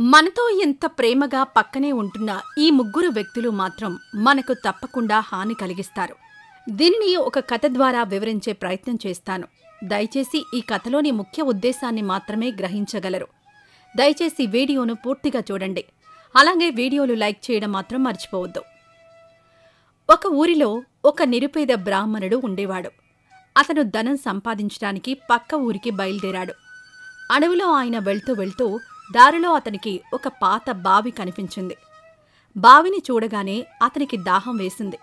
మనతో ఎంత ప్రేమగా పక్కనే ఉంటున్న ఈ ముగ్గురు వ్యక్తులు మాత్రం మనకు తప్పకుండా హాని కలిగిస్తారు. దీనిని ఒక కథ ద్వారా వివరించే ప్రయత్నం చేస్తాను. దయచేసి ఈ కథలోని ముఖ్య ఉద్దేశాన్ని మాత్రమే గ్రహించగలరు. దయచేసి వీడియోను పూర్తిగా చూడండి. అలాగే వీడియోలు లైక్ చేయడం మాత్రం మర్చిపోవద్దు. ఒక ఊరిలో ఒక నిరుపేద బ్రాహ్మణుడు ఉండేవాడు. అతను ధనం సంపాదించడానికి పక్క ఊరికి బయలుదేరాడు. అడవిలో ఆయన వెళ్తూ వెళ్తూ దారిలో అతనికి ఒక పాత బావి కనిపించింది. బావిని చూడగానే అతనికి దాహం వేసింది.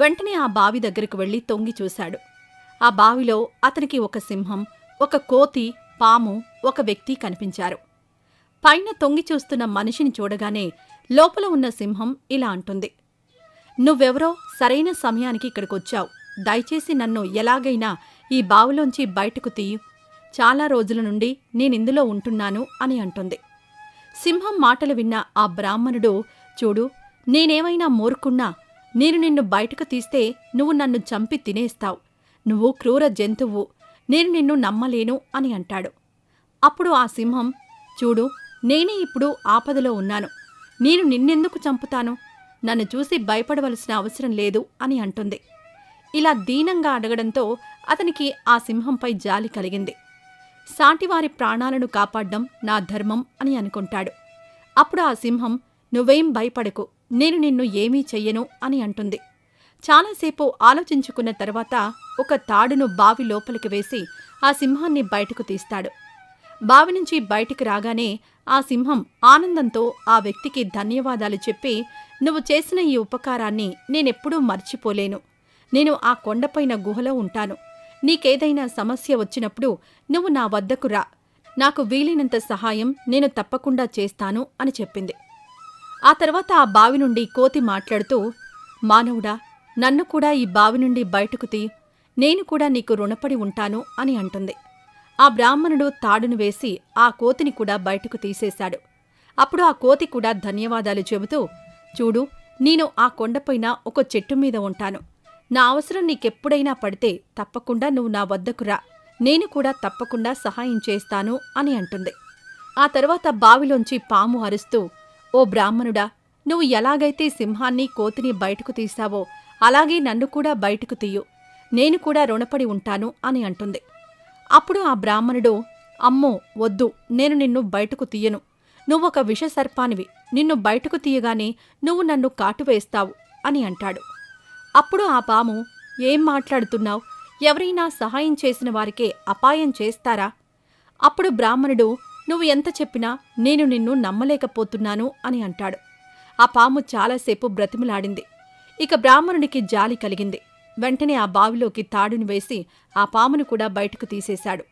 వెంటనే ఆ బావి దగ్గరకు వెళ్ళి తొంగి చూశాడు. ఆ బావిలో అతనికి ఒక సింహం ఒక కోతి పాము ఒక వ్యక్తి కనిపించారు. పైన తొంగి చూస్తున్న మనిషిని చూడగానే లోపల ఉన్న సింహం ఇలా అంటుంది. నువ్వెవరో? సరైన సమయానికి ఇక్కడికొచ్చావు. దయచేసి నన్ను ఎలాగైనా ఈ బావిలోంచి బయటకు తీయు. చాలా రోజుల నుండి నేనిందులో ఉంటున్నాను అని అంటుంది. సింహం మాటలు విన్న ఆ బ్రాహ్మణుడు చూడు నేనేమైనా మోరుకున్నా నేను నిన్ను బయటకు తీస్తే నువ్వు నన్ను చంపి తినేస్తావు. నువ్వు క్రూర జంతువు. నేను నిన్ను నమ్మలేను అని అంటాడు. అప్పుడు ఆ సింహం చూడు నేనే ఇప్పుడు ఆపదలో ఉన్నాను. నేను నిన్నెందుకు చంపుతాను? నన్ను చూసి భయపడవలసిన అవసరం లేదు అని అంటుంది. ఇలా దీనంగా అడగడంతో అతనికి ఆ సింహంపై జాలి కలిగింది. సాటివారి ప్రాణాలను కాపాడ్డం నా ధర్మం అని అనుకుంటాడు. అప్పుడు ఆ సింహం నువ్వేం భయపడకు నేను నిన్ను ఏమీ చెయ్యను అని అంటుంది. చాలాసేపు ఆలోచించుకున్న తర్వాత ఒక తాడును బావి లోపలికి వేసి ఆ సింహాన్ని బయటకు తీస్తాడు. బావి నుంచి బయటికి రాగానే ఆ సింహం ఆనందంతో ఆ వ్యక్తికి ధన్యవాదాలు చెప్పి నువ్వు చేసిన ఈ ఉపకారాన్ని నేనెప్పుడూ మర్చిపోలేను. నేను ఆ కొండపైన గుహలో ఉంటాను. నీకేదైనా సమస్య వచ్చినప్పుడు నువ్వు నా వద్దకు రా. నాకు వీలైనంత సహాయం నేను తప్పకుండా చేస్తాను అని చెప్పింది. ఆ తర్వాత ఆ బావి నుండి కోతి మాట్లాడుతూ మానవుడా నన్ను కూడా ఈ బావి నుండి బయటకు తీ. నేను కూడా నీకు రుణపడి ఉంటాను అని అంటుంది. ఆ బ్రాహ్మణుడు తాడును వేసి ఆ కోతిని కూడా బయటకు తీసేశాడు. అప్పుడు ఆ కోతి కూడా ధన్యవాదాలు చెబుతూ చూడు నేను ఆ కొండపైన ఒక చెట్టు మీద ఉంటాను. నా అవసరం నీకెప్పుడైనా పడితే తప్పకుండా నువ్వు నా వద్దకు రా. నేను కూడా తప్పకుండా సహాయం చేస్తాను అని అంటుంది. ఆ తర్వాత బావిలోంచి పాము అరుస్తూ ఓ బ్రాహ్మణుడా నువ్వు ఎలాగైతే సింహాన్ని కోతిని బయటకు తీశావో అలాగే నన్ను కూడా బయటకు తీయు. నేను కూడా రుణపడి ఉంటాను అని అంటుంది. అప్పుడు ఆ బ్రాహ్మణుడు అమ్మో వద్దు నేను నిన్ను బయటకు తీయను. నువ్వొక విషసర్పానివి. నిన్ను బయటకు తీయగానే నువ్వు నన్ను కాటువేస్తావు అని అంటాడు. అప్పుడు ఆ పాము ఏం మాట్లాడుతున్నావు? ఎవరైనా సహాయం చేసిన వారికే అపాయం చేస్తారా? అప్పుడు బ్రాహ్మణుడు నువ్వు ఎంత చెప్పినా నేను నిన్ను నమ్మలేకపోతున్నాను అని అంటాడు. ఆ పాము చాలాసేపు బ్రతిమలాడింది. ఇక బ్రాహ్మణునికి జాలి కలిగింది. వెంటనే ఆ బావిలోకి తాడుని వేసి ఆ పామును కూడా బయటకు తీసేశాడు.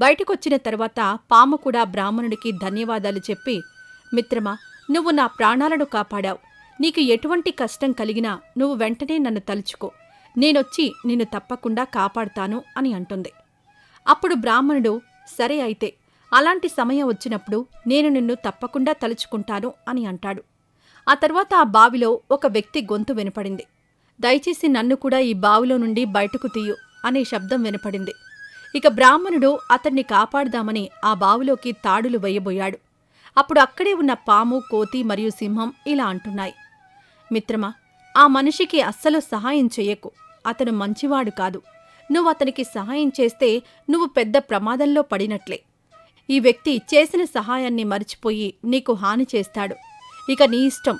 బయటకొచ్చిన తర్వాత పాము కూడా బ్రాహ్మణుడికి ధన్యవాదాలు చెప్పి మిత్రమా నువ్వు నా ప్రాణాలను కాపాడావు. నీకు ఎటువంటి కష్టం కలిగినా నువ్వు వెంటనే నన్ను తలుచుకో. నేనొచ్చి నిన్ను తప్పకుండా కాపాడుతాను అని అంటుంది. అప్పుడు బ్రాహ్మణుడు సరే అయితే అలాంటి సమయం వచ్చినప్పుడు నేను నిన్ను తప్పకుండా తలుచుకుంటాను అని అంటాడు. ఆ తర్వాత ఆ బావిలో ఒక వ్యక్తి గొంతు వినపడింది. దయచేసి నన్ను కూడా ఈ బావిలో నుండి బయటకు తీయు అనే శబ్దం వినపడింది. ఇక బ్రాహ్మణుడు అతన్ని కాపాడదామని ఆ బావిలోకి తాడులు వేయబోయాడు. అప్పుడు అక్కడే ఉన్న పాము కోతి మరియు సింహం ఇలా అంటున్నాయి. మిత్రమా ఆ మనిషికి అస్సలు సహాయం చెయ్యకు. అతను మంచివాడు కాదు. నువ్వు అతనికి సహాయం చేస్తే నువ్వు పెద్ద ప్రమాదంలో పడినట్లే. ఈ వ్యక్తి చేసిన సహాయాన్ని మరిచిపోయి నీకు హాని చేస్తాడు. ఇక నీ ఇష్టం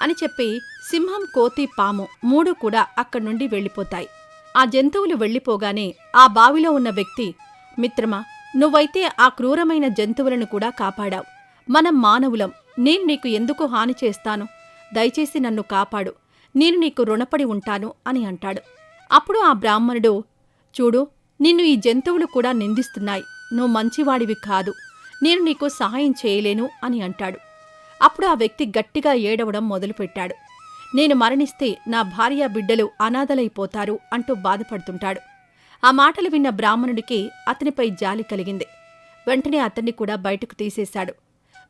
అని చెప్పి సింహం కోతి పాము మూడు కూడా అక్కడి నుండి వెళ్ళిపోతాయి. ఆ జంతువులు వెళ్ళిపోగానే ఆ బావిలో ఉన్న వ్యక్తి మిత్రమా నువ్వైతే ఆ క్రూరమైన జంతువులను కూడా కాపాడావు. మనం మానవులం నేను నీకు ఎందుకు హాని చేస్తాను? దయచేసి నన్ను కాపాడు. నేను నీకు రుణపడి ఉంటాను అని అంటాడు. అప్పుడు ఆ బ్రాహ్మణుడు చూడు నిన్ను ఈ జంతువులు కూడా నిందిస్తున్నాయి. నువ్వు మంచివాడివి కాదు. నేను నీకు సహాయం చేయలేను అని అంటాడు. అప్పుడు ఆ వ్యక్తి గట్టిగా ఏడవడం మొదలుపెట్టాడు. నేను మరణిస్తే నా భార్య బిడ్డలు అనాథలైపోతారు అంటూ బాధపడుతుంటాడు. ఆ మాటలు విన్న బ్రాహ్మణుడికి అతనిపై జాలి కలిగింది. వెంటనే అతన్ని కూడా బయటకు తీసేశాడు.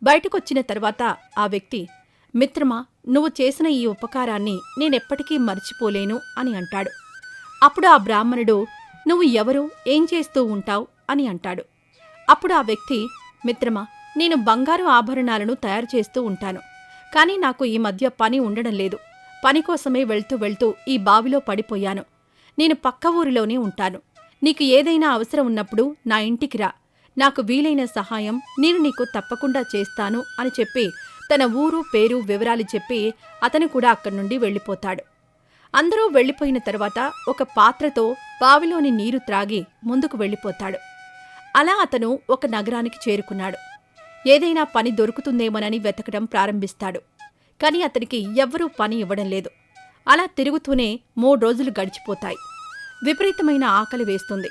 బయటకొచ్చిన తర్వాత ఆ వ్యక్తి మిత్రమా నువ్వు చేసిన ఈ ఉపకారాన్ని నేనెప్పటికీ మర్చిపోలేను అని అంటాడు. అప్పుడు ఆ బ్రాహ్మణుడు నువ్వు ఎవరు? ఏం చేస్తూ ఉంటావు? అని అంటాడు. అప్పుడు ఆ వ్యక్తి మిత్రమా నేను బంగారు ఆభరణాలను తయారు చేస్తూ ఉంటాను. కానీ నాకు ఈ మధ్య పని ఉండడం లేదు. పని కోసమే వెళ్తూ వెళ్తూ ఈ బావిలో పడిపోయాను. నేను పక్క ఊరిలోనే ఉంటాను. నీకు ఏదైనా అవసరం ఉన్నప్పుడు నా ఇంటికి రా. నాకు వీలైన సహాయం నేను నీకు తప్పకుండా చేస్తాను అని చెప్పి తన ఊరు పేరు వివరాలు చెప్పి అతను కూడా అక్కడి నుండి వెళ్ళిపోతాడు. అందరూ వెళ్ళిపోయిన తర్వాత ఒక పాత్రతో బావిలోని నీరు త్రాగి ముందుకు వెళ్ళిపోతాడు. అలా అతను ఒక నగరానికి చేరుకున్నాడు. ఏదైనా పని దొరుకుతుందేమోనని వెతకడం ప్రారంభిస్తాడు. కానీ అతనికి ఎవ్వరూ పని ఇవ్వడం లేదు. అలా తిరుగుతూనే మూడు రోజులు గడిచిపోతాయి. విపరీతమైన ఆకలి వేస్తుంది.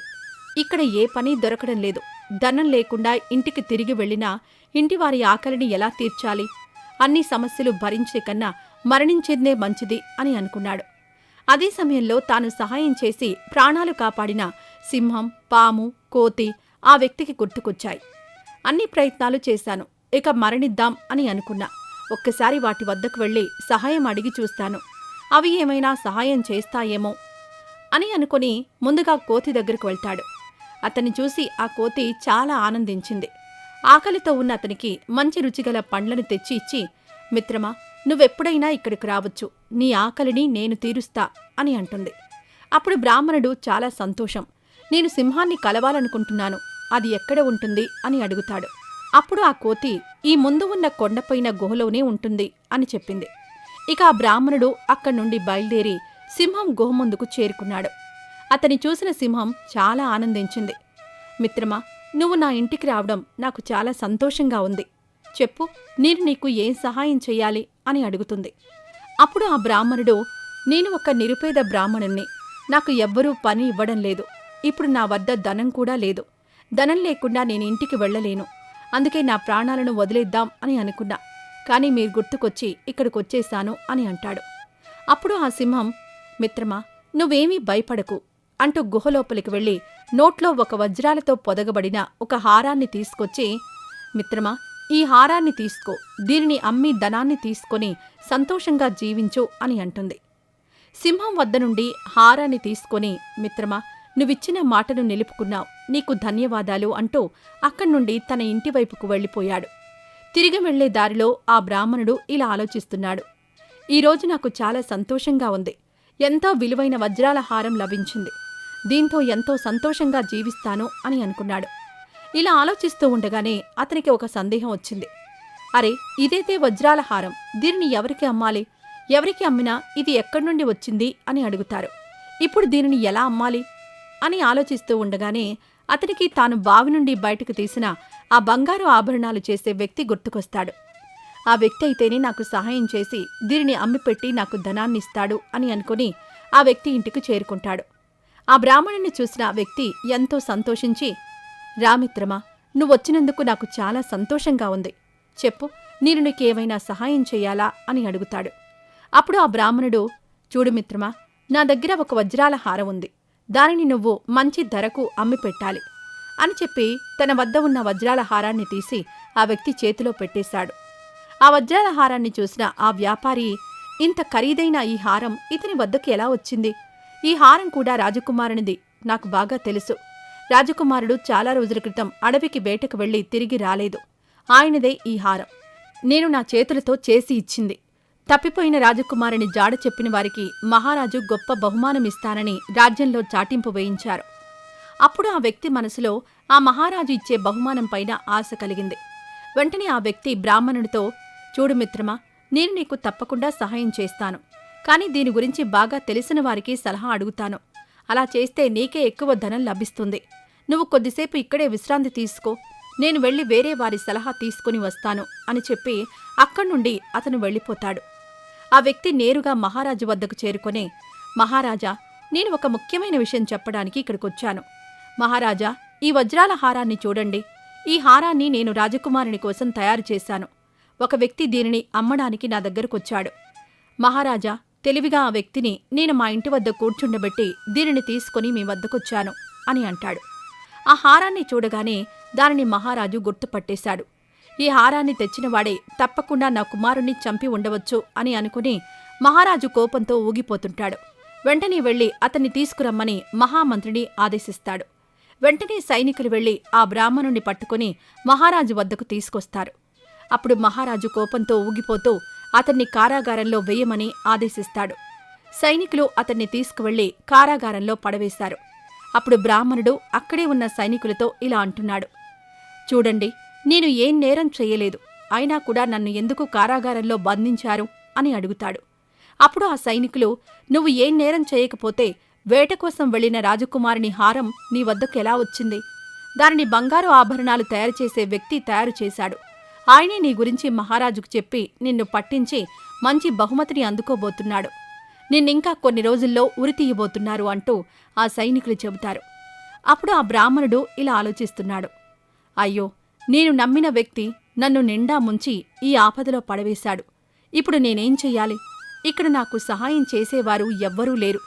ఇక్కడ ఏ పని దొరకడం లేదు. ధనం లేకుండా ఇంటికి తిరిగి వెళ్ళినా ఇంటివారి ఆకలిని ఎలా తీర్చాలి? అన్ని సమస్యలు భరించే కన్నా మరణించేదే మంచిది అని అనుకున్నాడు. అదే సమయంలో తాను సహాయం చేసి ప్రాణాలు కాపాడిన సింహం పాము కోతి ఆ వ్యక్తికి గుర్తుకొచ్చాయి. అన్ని ప్రయత్నాలు చేశాను. ఇక మరణిద్దాం అని అనుకున్నా. ఒక్కసారి వాటి వద్దకు వెళ్ళి సహాయం అడిగి చూస్తాను. అవి ఏమైనా సహాయం చేస్తాయేమో అని అనుకుని ముందుగా కోతి దగ్గరకు వెళ్తాడు. అతన్ని చూసి ఆ కోతి చాలా ఆనందించింది. ఆకలితో ఉన్న అతనికి మంచి రుచిగల పండ్లను తెచ్చి ఇచ్చి మిత్రమా నువ్వెప్పుడైనా ఇక్కడికి రావచ్చు. నీ ఆకలిని నేను తీరుస్తా అని అంటుంది. అప్పుడు బ్రాహ్మణుడు చాలా సంతోషం. నేను సింహాన్ని కలవాలనుకుంటున్నాను. అది ఎక్కడ ఉంటుంది? అని అడుగుతాడు. అప్పుడు ఆ కోతి ఈ ముందు ఉన్న కొండపైన గుహలోనే ఉంటుంది అని చెప్పింది. ఇక ఆ బ్రాహ్మణుడు అక్కడి నుండి బయలుదేరి సింహం గుహ ముందుకు చేరుకున్నాడు. అతని చూసిన సింహం చాలా ఆనందించింది. మిత్రమా నువ్వు నా ఇంటికి రావడం నాకు చాలా సంతోషంగా ఉంది. చెప్పు నేను నీకు ఏం సహాయం చెయ్యాలి అని అడుగుతుంది. అప్పుడు ఆ బ్రాహ్మణుడు నేను ఒక నిరుపేద బ్రాహ్మణుణ్ణి. నాకు ఎవ్వరూ పని ఇవ్వడం లేదు. ఇప్పుడు నా వద్ద ధనం కూడా లేదు. ధనం లేకుండా నేను ఇంటికి వెళ్ళలేను. అందుకే నా ప్రాణాలను వదిలేద్దాం అని అనుకున్నా. కానీ మీరు గుర్తుకొచ్చి ఇక్కడికి వచ్చేశాను అని అంటాడు. అప్పుడు ఆ సింహం మిత్రమా నువ్వేమీ భయపడకు. అంటూ గుహలోపలికి వెళ్ళి నోట్లో ఒక వజ్రాలతో పొదగబడిన ఒక హారాన్ని తీసుకొచ్చి మిత్రమా ఈ హారాన్ని తీసుకో. దీనిని అమ్మి ధనాన్ని తీసుకొని సంతోషంగా జీవించు అని అంటుంది. సింహం వద్ద నుండి హారాన్ని తీసుకొని మిత్రమా నువ్విచ్చిన మాటను నిలుపుకున్నావు నీకు ధన్యవాదాలు అంటూ అక్కడి నుండి తన ఇంటివైపుకు వెళ్ళిపోయాడు. తిరిగి వెళ్ళే దారిలో ఆ బ్రాహ్మణుడు ఇలా ఆలోచిస్తున్నాడు. ఈరోజు నాకు చాలా సంతోషంగా ఉంది. ఎంతో విలువైన వజ్రాల హారం లభించింది. దీంతో ఎంతో సంతోషంగా జీవిస్తాను అని అనుకున్నాడు. ఇలా ఆలోచిస్తూ ఉండగానే అతనికి ఒక సందేహం వచ్చింది. అరే ఇదైతే వజ్రాల హారం. దీనిని ఎవరికి అమ్మాలి? ఎవరికి అమ్మినా ఇది ఎక్కడి నుండి వచ్చింది అని అడుగుతారు. ఇప్పుడు దీనిని ఎలా అమ్మాలి? అని ఆలోచిస్తూ ఉండగానే అతనికి తాను బావి నుండి బయటకు తీసిన ఆ బంగారు ఆభరణాలు చేసే వ్యక్తి గుర్తుకొస్తాడు. ఆ వ్యక్తి అయితేనే నాకు సహాయం చేసి దీనిని అమ్మిపెట్టి నాకు ధనాన్ని ఇస్తాడు అని అనుకుని ఆ వ్యక్తి ఇంటికి చేరుకుంటాడు. ఆ బ్రాహ్మణుని చూసిన ఆ వ్యక్తి ఎంతో సంతోషించి రామిత్రమా నువ్వొచ్చినందుకు నాకు చాలా సంతోషంగా ఉంది. చెప్పు నేను నీకేమైనా సహాయం చేయాలా అని అడుగుతాడు. అప్పుడు ఆ బ్రాహ్మణుడు చూడు మిత్రమా నా దగ్గర ఒక వజ్రాల హారం ఉంది. దానిని నువ్వు మంచి ధరకు అమ్మి పెట్టాలి అని చెప్పి తన వద్ద ఉన్న వజ్రాల హారాన్ని తీసి ఆ వ్యక్తి చేతిలో పెట్టేశాడు. ఆ వజ్రాల హారాన్ని చూసిన ఆ వ్యాపారి ఇంత ఖరీదైన ఈ హారం ఇతని వద్దకు ఎలా వచ్చింది? ఈ హారం కూడా రాజకుమారునిది. నాకు బాగా తెలుసు. రాజకుమారుడు చాలా రోజుల క్రితం అడవికి వేటకు వెళ్ళి తిరిగి రాలేదు. ఆయనదే ఈ హారం. నేను నా చేతులతో చేసి ఇచ్చింది. తప్పిపోయిన రాజకుమారుని జాడ చెప్పిన వారికి మహారాజు గొప్ప బహుమానమిస్తానని రాజ్యంలో చాటింపు వేయించారు. అప్పుడు ఆ వ్యక్తి మనసులో ఆ మహారాజు ఇచ్చే బహుమానం పైన ఆశ కలిగింది. వెంటనే ఆ వ్యక్తి బ్రాహ్మణుడితో చూడు మిత్రమా నేను నీకు తప్పకుండా సహాయం చేస్తాను. కానీ దీని గురించి బాగా తెలిసిన వారికి సలహా అడుగుతాను. అలా చేస్తే నీకే ఎక్కువ ధనం లభిస్తుంది. నువ్వు కొద్దిసేపు ఇక్కడే విశ్రాంతి తీసుకో. నేను వెళ్ళి వేరే వారి సలహా తీసుకుని వస్తాను అని చెప్పి అక్కడి నుండి అతను వెళ్ళిపోతాడు. ఆ వ్యక్తి నేరుగా మహారాజు వద్దకు చేరుకొని మహారాజా నేను ఒక ముఖ్యమైన విషయం చెప్పడానికి ఇక్కడికొచ్చాను. మహారాజా ఈ వజ్రాల హారాన్ని చూడండి. ఈ హారాన్ని నేను రాజకుమారుని కోసం తయారు చేశాను. ఒక వ్యక్తి దీనిని అమ్మడానికి నా దగ్గరకొచ్చాడు. మహారాజా తెలివిగా ఆ వ్యక్తిని నేను మా ఇంటి వద్ద కూర్చుండబెట్టి దీనిని తీసుకుని మీ వద్దకొచ్చాను అని అంటాడు. ఆ హారాన్ని చూడగానే దానిని మహారాజు గుర్తుపట్టేశాడు. ఈ హారాన్ని తెచ్చినవాడే తప్పకుండా నా కుమారుణ్ణి చంపి ఉండవచ్చు అని అనుకుని మహారాజు కోపంతో ఊగిపోతుంటాడు. వెంటనే వెళ్ళి అతన్ని తీసుకురమ్మని మహామంత్రిని ఆదేశిస్తాడు. వెంటనే సైనికులు వెళ్ళి ఆ బ్రాహ్మణుణ్ణి పట్టుకుని మహారాజు వద్దకు తీసుకొస్తారు. అప్పుడు మహారాజు కోపంతో ఊగిపోతూ అతన్ని కారాగారంలో వేయమని ఆదేశిస్తాడు. సైనికులు అతన్ని తీసుకువెళ్ళి కారాగారంలో పడవేశారు. అప్పుడు బ్రాహ్మణుడు అక్కడే ఉన్న సైనికులతో ఇలా అంటున్నాడు. చూడండి నేను ఏం నేరం చెయ్యలేదు అయినా కూడా నన్ను ఎందుకు కారాగారంలో బంధించారు? అని అడుగుతాడు. అప్పుడు ఆ సైనికులు నువ్వు ఏం నేరం చేయకపోతే వేట కోసం వెళ్ళిన రాజకుమారుని హారం నీ వద్దకు ఎలా వచ్చింది? దానిని బంగారు ఆభరణాలు తయారు చేసే వ్యక్తి తయారు చేశాడు. ఆయనే నీ గురించి మహారాజుకు చెప్పి నిన్ను పట్టించి మంచి బహుమతిని అందుకోబోతున్నాడు. నిన్నింకా కొన్ని రోజుల్లో ఉరి తీయబోతున్నారు అంటూ ఆ సైనికులు చెబుతారు. అప్పుడు ఆ బ్రాహ్మణుడు ఇలా ఆలోచిస్తున్నాడు. అయ్యో నేను నమ్మిన వ్యక్తి నన్ను నిండా ముంచి ఈ ఆపదలో పడవేశాడు. ఇప్పుడు నేనేం చెయ్యాలి? ఇక్కడ నాకు సహాయం చేసేవారు ఎవ్వరూ లేరు.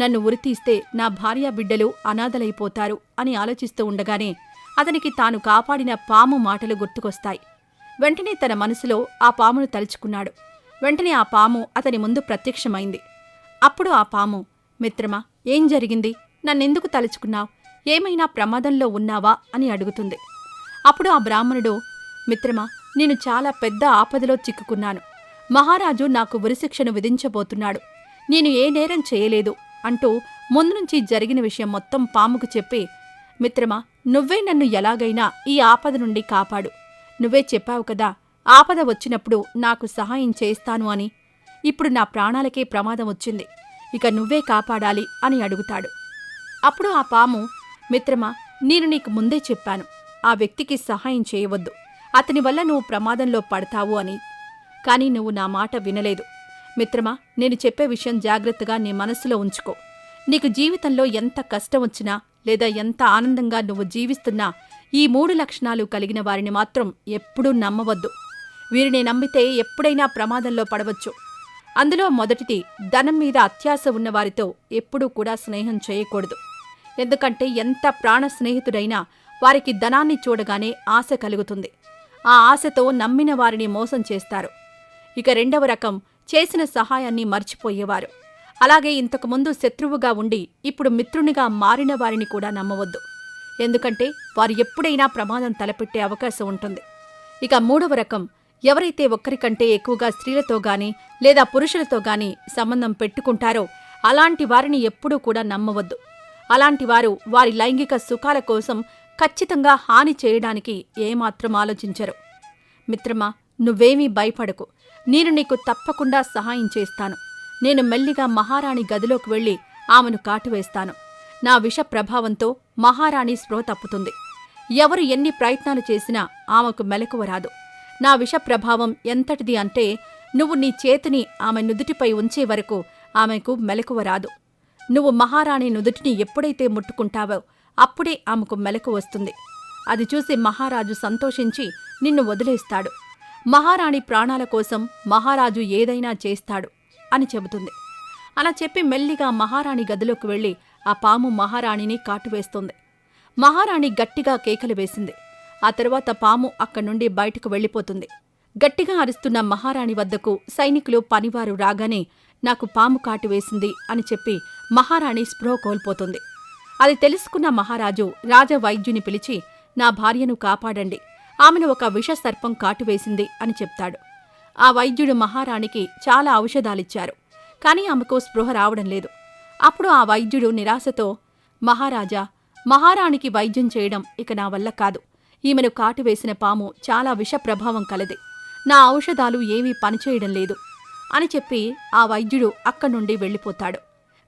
నన్ను ఉరితీస్తే నా భార్యా బిడ్డలు అనాథలైపోతారు అని ఆలోచిస్తూ ఉండగానే అతనికి తాను కాపాడిన పాము మాటలు గుర్తుకొస్తాయి. వెంటనే తన మనసులో ఆ పామును తలుచుకున్నాడు. వెంటనే ఆ పాము అతని ముందు ప్రత్యక్షమైంది. అప్పుడు ఆ పాము మిత్రమా ఏం జరిగింది? నన్నెందుకు తలుచుకున్నావు? ఏమైనా ప్రమాదంలో ఉన్నావా? అని అడుగుతుంది. అప్పుడు ఆ బ్రాహ్మణుడు మిత్రమా నేను చాలా పెద్ద ఆపదలో చిక్కుకున్నాను. మహారాజు నాకు ఉరిశిక్షను విధించబోతున్నాడు. నేను ఏ నేరం చేయలేదు అంటూ ముందు నుంచి జరిగిన విషయం మొత్తం పాముకు చెప్పి మిత్రమా నువ్వే నన్ను ఎలాగైనా ఈ ఆపద నుండి కాపాడు. నువ్వే చెప్పావు కదా ఆపద వచ్చినప్పుడు నాకు సహాయం చేస్తాను అని. ఇప్పుడు నా ప్రాణాలకే ప్రమాదం వచ్చింది. ఇక నువ్వే కాపాడాలి అని అడుగుతాడు. అప్పుడు ఆ పాము మిత్రమా నేను నీకు ముందే చెప్పాను ఆ వ్యక్తికి సహాయం చేయవద్దు. అతని వల్ల నువ్వు ప్రమాదంలో పడతావు అని. కానీ నువ్వు నా మాట వినలేదు. మిత్రమా నేను చెప్పే విషయం జాగ్రత్తగా నీ మనసులో ఉంచుకో. నీకు జీవితంలో ఎంత కష్టం వచ్చినా లేదా ఎంత ఆనందంగా నువ్వు జీవిస్తున్నా ఈ మూడు లక్షణాలు కలిగిన వారిని మాత్రం ఎప్పుడూ నమ్మవద్దు. వీరిని నమ్మితే ఎప్పుడైనా ప్రమాదంలో పడవచ్చు. అందులో మొదటిది ధనం మీద అత్యాశ ఉన్నవారితో ఎప్పుడూ కూడా స్నేహం చేయకూడదు. ఎందుకంటే ఎంత ప్రాణ స్నేహితుడైనా వారికి ధనాన్ని చూడగానే ఆశ కలుగుతుంది. ఆ ఆశతో నమ్మిన వారిని మోసం చేస్తారు. ఇక రెండవ రకం చేసిన సహాయాన్ని మర్చిపోయేవారు. అలాగే ఇంతకుముందు శత్రువుగా ఉండి ఇప్పుడు మిత్రునిగా మారిన వారిని కూడా నమ్మవద్దు. ఎందుకంటే వారు ఎప్పుడైనా ప్రమాదం తలపెట్టే అవకాశం ఉంటుంది. ఇక మూడవ రకం ఎవరైతే ఒక్కరికంటే ఎక్కువగా స్త్రీలతో గాని లేదా పురుషులతో గాని సంబంధం పెట్టుకుంటారో అలాంటి వారిని ఎప్పుడూ కూడా నమ్మవద్దు. అలాంటి వారు వారి లైంగిక సుఖాల కోసం ఖచ్చితంగా హాని చేయడానికి ఏమాత్రం ఆలోచించరు. మిత్రమా నువ్వేమీ భయపడకు. నేను నీకు తప్పకుండా సహాయం చేస్తాను. నేను మెల్లిగా మహారాణి గదిలోకి వెళ్ళి ఆమెను కాటువేస్తాను. నా విష ప్రభావంతో మహారాణి స్పృహ తప్పుతుంది. ఎవరు ఎన్ని ప్రయత్నాలు చేసినా ఆమెకు మెలకువ రాదు. నా విష ప్రభావం ఎంతటిది అంటే నువ్వు నీ చేతిని ఆమె నుదుటిపై ఉంచే వరకు ఆమెకు మెలకువ రాదు. నువ్వు మహారాణి నుదుటిని ఎప్పుడైతే ముట్టుకుంటావో అప్పుడే ఆమెకు మెలకు వస్తుంది. అది చూసి మహారాజు సంతోషించి నిన్ను వదిలేస్తాడు. మహారాణి ప్రాణాల కోసం మహారాజు ఏదైనా చేస్తాడు అని చెబుతుంది. అలా చెప్పి మెల్లిగా మహారాణి గదిలోకి వెళ్ళి ఆ పాము మహారాణిని కాటువేస్తుంది. మహారాణి గట్టిగా కేకలు వేసింది. ఆ తరువాత పాము అక్కడి నుండి బయటకు వెళ్ళిపోతుంది. గట్టిగా అరుస్తున్న మహారాణి వద్దకు సైనికులు పనివారు రాగానే నాకు పాము కాటు వేసింది అని చెప్పి మహారాణి స్పృహ కోల్పోతుంది. అది తెలుసుకున్న మహారాజు రాజవైద్యుని పిలిచి నా భార్యను కాపాడండి. ఆమెను ఒక విష సర్పం కాటువేసింది అని చెప్తాడు. ఆ వైద్యుడు మహారాణికి చాలా ఔషధాలిచ్చారు. కాని ఆమెకు స్పృహ రావడం లేదు. అప్పుడు ఆ వైద్యుడు నిరాశతో మహారాజా మహారాణికి వైద్యం చేయడం ఇక నా వల్ల కాదు. ఈమెను కాటువేసిన పాము చాలా విషప్రభావం కలది. నా ఔషధాలు ఏమీ పనిచేయడం లేదు అని చెప్పి ఆ వైద్యుడు అక్కడి నుండి వెళ్ళిపోతాడు.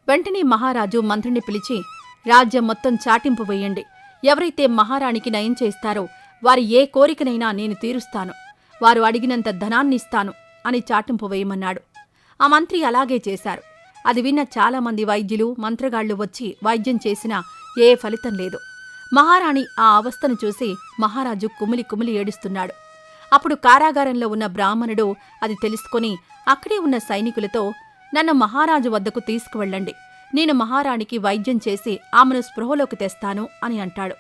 వెంటనే మహారాజు మంత్రిని పిలిచి రాజ్యం మొత్తం చాటింపు వేయండి. ఎవరైతే మహారాణికి నయం చేస్తారో వారి ఏ కోరికనైనా నేను తీరుస్తాను. వారు అడిగినంత ధనాన్నిస్తాను అని చాటింపు వేయమన్నాడు. ఆ మంత్రి అలాగే చేశారు. అది విన్న చాలామంది వైద్యులు మంత్రగాళ్ళు వచ్చి వైద్యం చేసినా ఏ ఫలితం లేదు. మహారాణి ఆ అవస్థను చూసి మహారాజు కుమిలి కుమిలి ఏడుస్తున్నాడు. అప్పుడు కారాగారంలో ఉన్న బ్రాహ్మణుడు అది తెలుసుకొని అక్కడే ఉన్న సైనికులతో నన్ను మహారాజు వద్దకు తీసుకువెళ్ళండి. నేను మహారాణికి వైద్యం చేసి ఆమెను స్పృహలోకి తెస్తాను అని అంటాడు.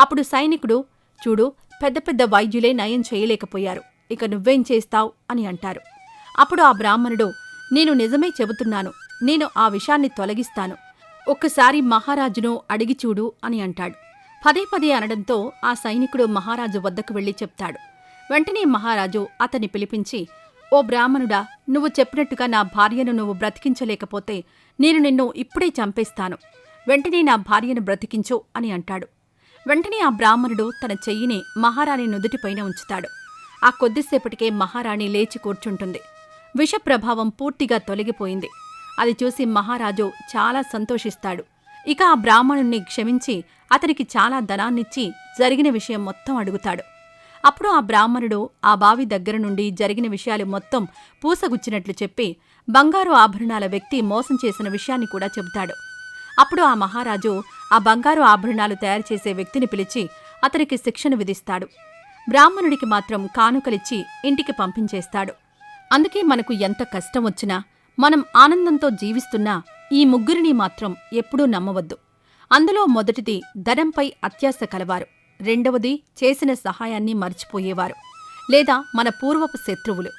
అప్పుడు సైనికుడు చూడు పెద్ద పెద్ద వైద్యులే నయం చేయలేకపోయారు. ఇక నువ్వేం చేస్తావ్? అని అంటారు. అప్పుడు ఆ బ్రాహ్మణుడు నేను నిజమే చెబుతున్నాను. నేను ఆ విషాన్ని తొలగిస్తాను. ఒక్కసారి మహారాజును అడిగి చూడు అని అంటాడు. పదే పదే అనడంతో ఆ సైనికుడు మహారాజు వద్దకు వెళ్ళి చెప్తాడు. వెంటనే మహారాజు అతన్ని పిలిపించి ఓ బ్రాహ్మణుడా నువ్వు చెప్పినట్టుగా నా భార్యను నువ్వు బ్రతికించలేకపోతే నేను నిన్ను ఇప్పుడే చంపేస్తాను. వెంటనే నా భార్యను బ్రతికించు అని అంటాడు. వెంటనే ఆ బ్రాహ్మణుడు తన చెయ్యిని మహారాణి నుదుటిపైన ఉంచుతాడు. ఆ కొద్దిసేపటికే మహారాణి లేచి కూర్చుంటుంది. విషప్రభావం పూర్తిగా తొలగిపోయింది. అది చూసి మహారాజు చాలా సంతోషిస్తాడు. ఇక ఆ బ్రాహ్మణుణ్ణి క్షమించి అతనికి చాలా ధనాన్నిచ్చి జరిగిన విషయం మొత్తం అడుగుతాడు. అప్పుడు ఆ బ్రాహ్మణుడు ఆ బావి దగ్గర నుండి జరిగిన విషయాలు మొత్తం పూసగుచ్చినట్లు చెప్పి బంగారు ఆభరణాల వ్యక్తి మోసం చేసిన విషయాన్ని కూడా చెబుతాడు. అప్పుడు ఆ మహారాజు ఆ బంగారు ఆభరణాలు తయారు చేసే వ్యక్తిని పిలిచి అతనికి శిక్షను విధిస్తాడు. బ్రాహ్మణుడికి మాత్రం కానుకలిచ్చి ఇంటికి పంపించేస్తాడు. అందుకే మనకు ఎంత కష్టం వచ్చినా మనం ఆనందంతో జీవిస్తున్నా ఈ ముగ్గురిని మాత్రం ఎప్పుడూ నమ్మవద్దు. అందులో మొదటిది ధనంపై అత్యాశ కలవారు. రెండవది చేసిన సహాయాన్ని మర్చిపోయేవారు. లేదా మన పూర్వపు శత్రువులు.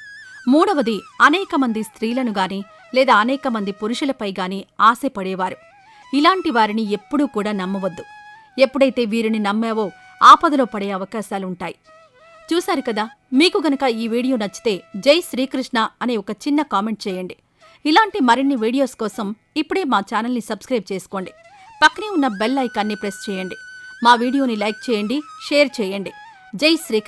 మూడవది అనేక మంది స్త్రీలను గాని లేదా అనేక మంది పురుషులపై గాని ఆశపడేవారు. ఇలాంటి వారిని ఎప్పుడూ కూడా నమ్మవద్దు. ఎప్పుడైతే వీరిని నమ్మావో ఆపదలో పడే అవకాశాలుంటాయి. చూశారు కదా? మీకు గనక ఈ వీడియో నచ్చితే జై శ్రీకృష్ణ అనే ఒక చిన్న కామెంట్ చేయండి. ఇలాంటి మరిన్ని వీడియోస్ కోసం ఇప్పుడే మా ఛానల్ని సబ్స్క్రైబ్ చేసుకోండి. పక్కనే ఉన్న బెల్ ఐకాన్ని ప్రెస్ చేయండి. మా వీడియోని లైక్ చేయండి షేర్ చేయండి. జై శ్రీ